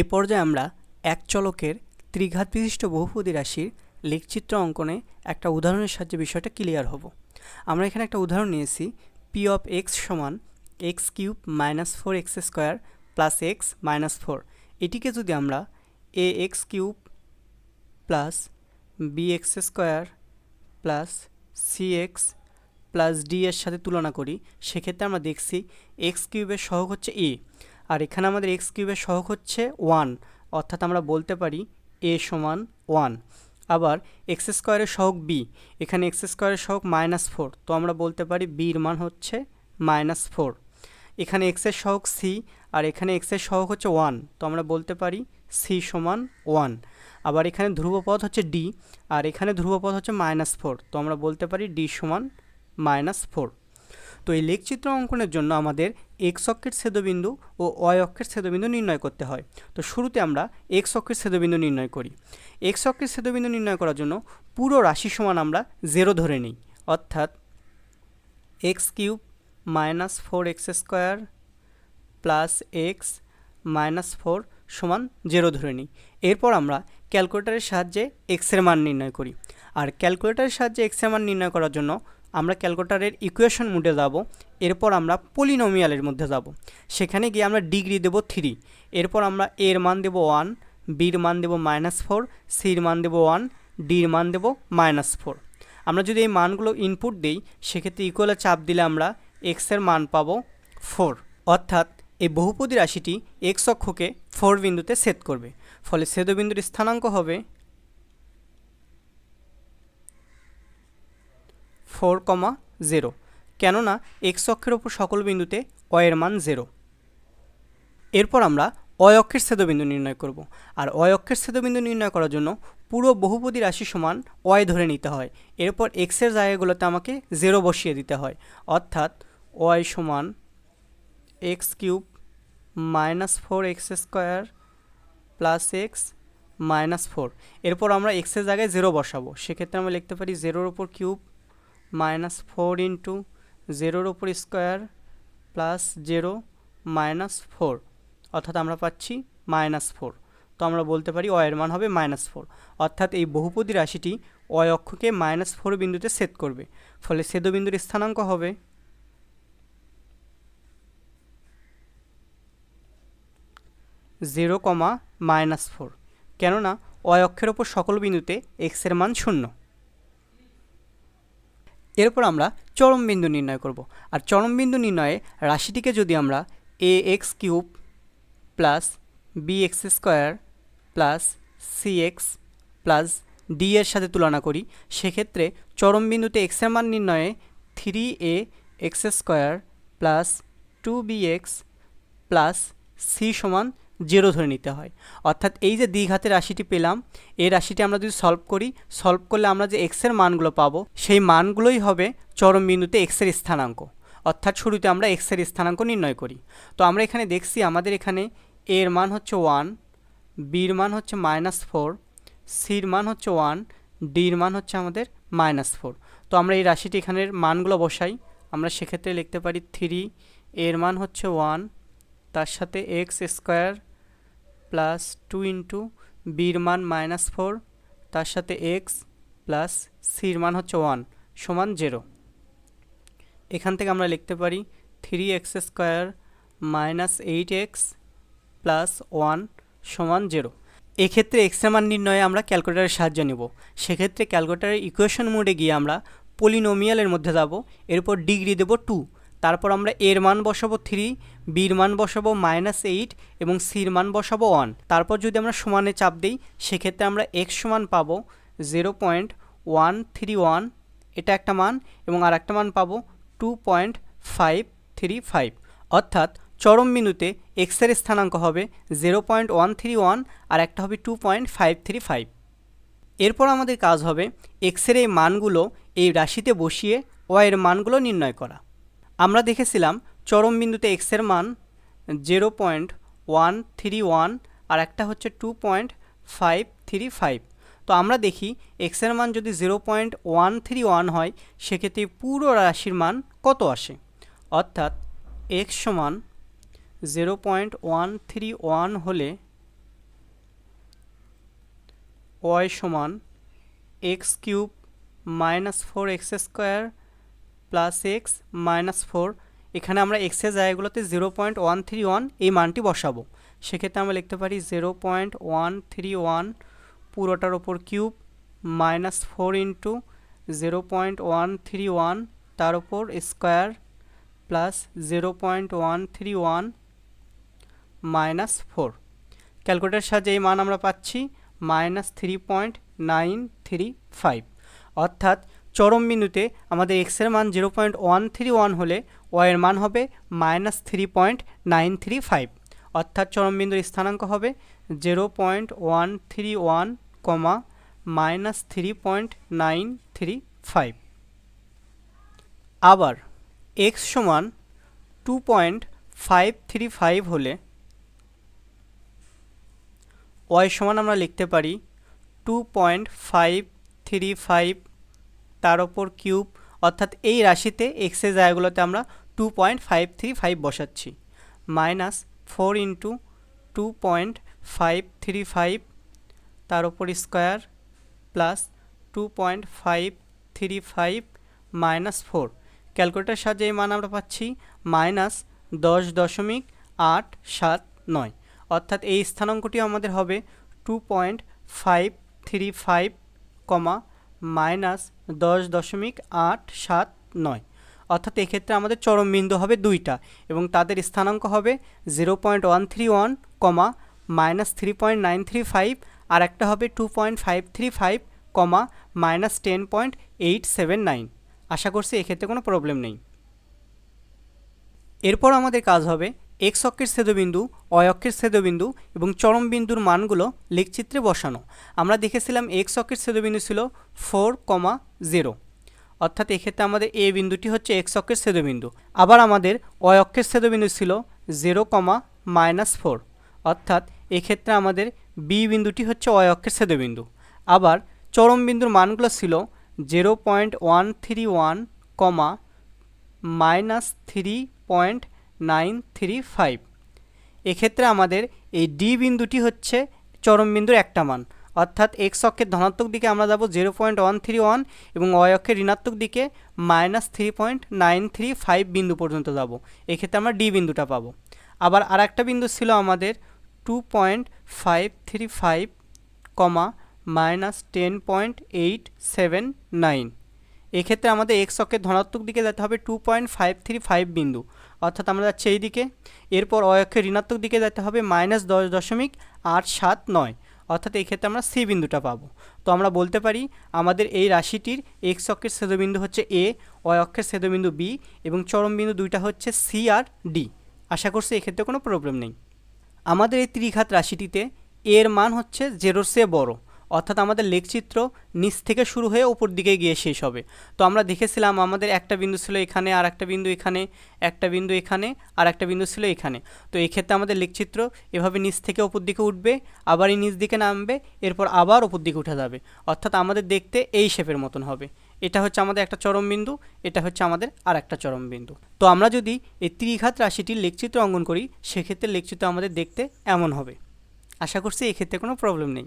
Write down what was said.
এ পর্যায়ে আমরা এক চলকের ত্রিঘাত বিশিষ্ট বহুপদী রাশির লেখচিত্র অঙ্কনে একটা উদাহরণের সাহায্যে বিষয়টা ক্লিয়ার হব। আমরা এখানে একটা উদাহরণ নিয়েছি পি অফ এক্স সমান X cube minus four X square plus X minus four এটিকে যদি আমরা A X cube plus B X square plus C X plus D এর সাথে তুলনা করি, সেক্ষেত্রে আমরা দেখছি এক্স কিউবের সহগ হচ্ছে এ আর এখানে আমাদের এক্স কিউবের সহগ হচ্ছে ওয়ান অর্থাৎ আমরা বলতে পারি এ সমান ওয়ান আবার এক্স স্কোয়ারের সহগ বি এখানে এক্স স্কোয়ারের সহগ মাইনাস ফোর তো আমরা বলতে পারি বির মান হচ্ছে মাইনাস ফোর এখানে এক্সের সহগ সি আর এখানে এক্সের সহগ হচ্ছে ওয়ান তো আমরা বলতে পারি সি সমান ওয়ান আবার এখানে ধ্রুবপদ হচ্ছে ডি আর এখানে ধ্রুবপদ হচ্ছে মাইনাস ফোর তো আমরা বলতে পারি ডি সমান মাইনাস ফোর তো এই লেখচিত্র অঙ্কনের জন্য আমাদের এক্স অক্ষের ছেদবিন্দু ও অয় অক্ষের ছেদবিন্দু নির্ণয় করতে হয়। তো শুরুতে আমরা এক্স অক্ষের ছেদবিন্দু নির্ণয় করি। এক্স অক্ষের ছেদবিন্দু নির্ণয় করার জন্য পুরো রাশি সমান আমরা জেরো ধরে নিই। অর্থাৎ X cube minus four X square plus X minus four সমান জেরো ধরে নিই। এরপর আমরা ক্যালকুলেটারের সাহায্যে এক্সের মান নির্ণয় করি। আর ক্যালকুলেটারের সাহায্যে এক্সের মান নির্ণয় করার জন্য আমরা ক্যালকুলেটারের ইকুয়েশন মোডে যাব, এরপর আমরা পলিনোমিয়ালের মধ্যে যাব। সেখানে গিয়ে আমরা ডিগ্রি দেব থ্রি এরপর আমরা এর মান দেব ওয়ান বির মান দেব মাইনাস ফোর সির মান দেব ওয়ান ডির মান দেব মাইনাস ফোর আমরা যদি এই মানগুলো ইনপুট দিই, সেক্ষেত্রে ইকুয়ালে চাপ দিলে আমরা এক্সের মান পাবো ফোর অর্থাৎ এই বহুপদী রাশিটি এক্স অক্ষকে ফোর বিন্দুতে সেট করবে। ফলে ছেদবিন্দুর স্থানাঙ্ক হবে ফোর কমা জিরো। কেননা এক্স অক্ষের ওপর সকল বিন্দুতে অয়ের মান জিরো। এরপর আমরা অয় অক্ষের ছেদবিন্দু নির্ণয় করব। আর অয় অক্ষের ছেদবিন্দু নির্ণয় করার জন্য পুরো বহুপদী রাশি সমান অয় ধরে নিতে হয়। এরপর এক্সের জায়গাগুলোতে আমাকে জিরো বসিয়ে দিতে হয়। অর্থাৎ অয় সমান X cube minus four X square plus X minus four. এরপর আমরা এক্সের জায়গায় জিরো বসাবো। সেক্ষেত্রে আমরা লিখতে পারি জিরোর ওপর কিউব মাইনাস ফোর ইন্টু জিরোর ওপর square plus zero minus four অর্থাৎ আমরা পাচ্ছি মাইনাস ফোর তো আমরা বলতে পারি অয়ের মান হবে মাইনাস ফোর অর্থাৎ এই বহুপদী রাশিটি অয় অক্ষকে মাইনাস ফোর বিন্দুতে সেট করবে। ফলে ছেদবিন্দুর স্থানাঙ্ক হবে জিরো কমা মাইনাস ফোর কেননা অয় অক্ষের ওপর সকল বিন্দুতে এক্সের মান শূন্য। এরপর আমরা চরম বিন্দু নির্ণয় করব। আর চরম বিন্দু নির্ণয়ে রাশিটিকে যদি আমরা A x cube plus B x square plus C x plus D এর সাথে তুলনা করি, সেক্ষেত্রে চরম বিন্দুতে এক্সের মান নির্ণয়ে three A X square plus two B X plus C সমান জিরো ধরে নিতে হয়। অর্থাৎ এই যে দ্বিঘাতের রাশিটি পেলাম, এই রাশিটি আমরা যদি সলভ করি সলভ করলে আমরা যে এক্সের মানগুলো পাবো, সেই মানগুলোই হবে চরম বিন্দুতে এক্সের স্থানাঙ্ক। অর্থাৎ শুরুতে আমরা এক্সের স্থানাঙ্ক নির্ণয় করি। তো আমরা এখানে দেখছি আমাদের এখানে এর মান হচ্ছে ওয়ান বির মান হচ্ছে মাইনাস ফোর সির মান হচ্ছে ওয়ান ডির মান হচ্ছে আমাদের মাইনাস ফোর তো আমরা এই রাশিটি এখানের মানগুলো বসাই। আমরা সেক্ষেত্রে লিখতে পারি থ্রি এর মান হচ্ছে ওয়ান তার সাথে X square plus two into বির মান মাইনাস ফোর তার সাথে এক্স প্লাস সির মান হচ্ছে ওয়ান সমান জিরো এখান থেকে আমরা লিখতে পারি three X square minus eight X plus one সমান জিরো এক্ষেত্রে এক্সের মান নির্ণয়ে আমরা ক্যালকুলেটারের সাহায্য নেব। সেক্ষেত্রে ক্যালকুলেটারের ইকুয়েশন মোডে গিয়ে আমরা পলিনোমিয়ালের মধ্যে যাব, এরপর ডিগ্রি দেব টু তারপর আমরা এর মান বসাবো থ্রি বির মান বসাবো মাইনাস এইট এবং সির মান বসাবো ওয়ান তারপর যদি আমরা সমানে চাপ দিই, সেক্ষেত্রে আমরা এক্স সমান পাবো zero point one three one এটা একটা মান, এবং আর একটা মান পাবো two point five three five অর্থাৎ চরম বিন্দুতে এক্সের স্থানাঙ্ক হবে zero point one three one আর একটা হবে two point five three five এরপর আমাদের কাজ হবে এক্সের এই মানগুলো এই রাশিতে বসিয়ে ওয়াইয়ের মানগুলো নির্ণয় করা। আমরা দেখেছিলাম চরম বিন্দুতে এক্সের মান zero point one three one আর একটা হচ্ছে two point five three five তো আমরা দেখি এক্সের মান যদি zero point one three one হয়, সেক্ষেত্রে পুরো রাশির মান কত আসে? অর্থাৎ এক্স সমান zero point one three one হলে ওয়াই সমান X cube minus four X square plus X minus four এখানে আমরা এক্সের জায়গাগুলোতে zero point one three one এই মানটি বসাবো। সেক্ষেত্রে আমরা লিখতে পারি zero point one three one পুরোটার ওপর cube minus four into zero point one three one তার ওপর square plus zero point one three one minus four calculator সাহায্যে এই মান আমরা পাচ্ছি minus three point nine three five অর্থাৎ চরম বিন্দুতে আমাদের এক্সের মান zero point one three one হলে ওয়ের মান হবে minus three point nine three five অর্থাৎ চরম বিন্দুর স্থানাঙ্ক হবে zero point one three one কমা minus three point nine three five আবার এক্স সমান two point five three five হলে ওয়াই সমান আমরা লিখতে পারি two point five three five তার ওপর কিউব, অর্থাৎ এই রাশিতে এক্সের জায়গাগুলোতে আমরা two point five three five বসাচ্ছি। Minus four into two point five three five তার ওপর square plus two point five three five minus four calculator সাহায্যে এই মান আমরা পাচ্ছি মাইনাস দশ দশমিক আট সাত নয়। অর্থাৎ এই স্থানাঙ্কটি আমাদের হবে two point five three five কমা মাইনাস দশ দশমিক আট সাত নয়। অর্থাৎ এক্ষেত্রে আমাদের চরম বিন্দু হবে দুইটা এবং তাদের স্থানাঙ্ক হবে zero point one three one কমা minus three point nine three five আর একটা হবে two point five three five কমা minus ten point eight seven nine. আশা করছি এক্ষেত্রে কোনো প্রবলেম নেই। এরপর আমাদের কাজ হবে এক্স অক্ষের ছেদবিন্দু অয় অক্ষের ছেদবিন্দু এবং চরম বিন্দুর মানগুলো লেখচিত্রে বসানো। আমরা দেখেছিলাম এক্স অক্ষের ছেদবিন্দু ছিল ফোর কমা জিরো। অর্থাৎ এক্ষেত্রে আমাদের এ বিন্দুটি হচ্ছে এক্স অক্ষের ছেদবিন্দু। আবার আমাদের অয় অক্ষের ছেদবিন্দু ছিল জিরো কমা মাইনাস ফোর। অর্থাৎ এক্ষেত্রে আমাদের বি বিন্দুটি হচ্ছে অয় অক্ষের ছেদবিন্দু। আবার চরম বিন্দুর মানগুলো ছিল zero point one three one কমা minus three point nine three five. এক্ষেত্রে আমাদের এই ডি বিন্দুটি হচ্ছে চরম বিন্দুর একটা মান। অর্থাৎ এক্স অক্ষের ধনাত্মক দিকে আমরা যাব zero point one three one এবং ওয়াই অক্ষের ঋণাত্মক দিকে minus three point nine three five বিন্দু পর্যন্ত যাব। এক্ষেত্রে আমরা ডি বিন্দুটা পাবো। আবার আর একটা বিন্দু ছিল আমাদের two point five three five কমা minus ten point eight seven nine এক্ষেত্রে আমাদের এক্স অক্ষের ধনাত্মক দিকে যেতে হবে two point five three five বিন্দু। অর্থাৎ আমরা যাচ্ছি এই দিকে। এরপর অক্ষের ঋণাত্মক দিকে যেতে হবে মাইনাস দশ দশমিক আট সাত নয়। অর্থাৎ এই ক্ষেত্রে আমরা সি বিন্দুটা পাবো। তো আমরা বলতে পারি আমাদের এই রাশিটির এক্স অক্ষের ছেদবিন্দু হচ্ছে এ অয় অক্ষের ছেদবিন্দু বি এবং চরম বিন্দু দুইটা হচ্ছে সি আর ডি আশা করছি এক্ষেত্রে কোনো প্রবলেম নেই। আমাদের এই ত্রিঘাত রাশিটিতে এর মান হচ্ছে জেরোর চেয়ে বড়। অর্থাৎ আমাদের লেখচিত্র নিচ থেকে শুরু হয়ে ওপর দিকে গিয়ে শেষ হবে। তো আমরা দেখেছিলাম আমাদের একটা বিন্দু ছিল এখানে, আর একটা বিন্দু এখানে, একটা বিন্দু এখানে, আর একটা বিন্দু ছিল এখানে। তো এই ক্ষেত্রে আমাদের লেখচিত্র এভাবে নিচ থেকে ওপর দিকে উঠবে, আবার এই নিচ দিকে নামবে, এরপর আবার ওপর দিকে উঠে যাবে। অর্থাৎ আমাদের দেখতে এই শেপের মতন হবে। এটা হচ্ছে আমাদের একটা চরম বিন্দু, এটা হচ্ছে আমাদের আর একটা চরম বিন্দু। তো আমরা যদি এই ত্রিঘাত রাশিটির লেখচিত্র অঙ্কন করি, সেক্ষেত্রে লেখচিত্র আমাদের দেখতে এমন হবে। আশা করছি এক্ষেত্রে কোনো প্রবলেম নেই।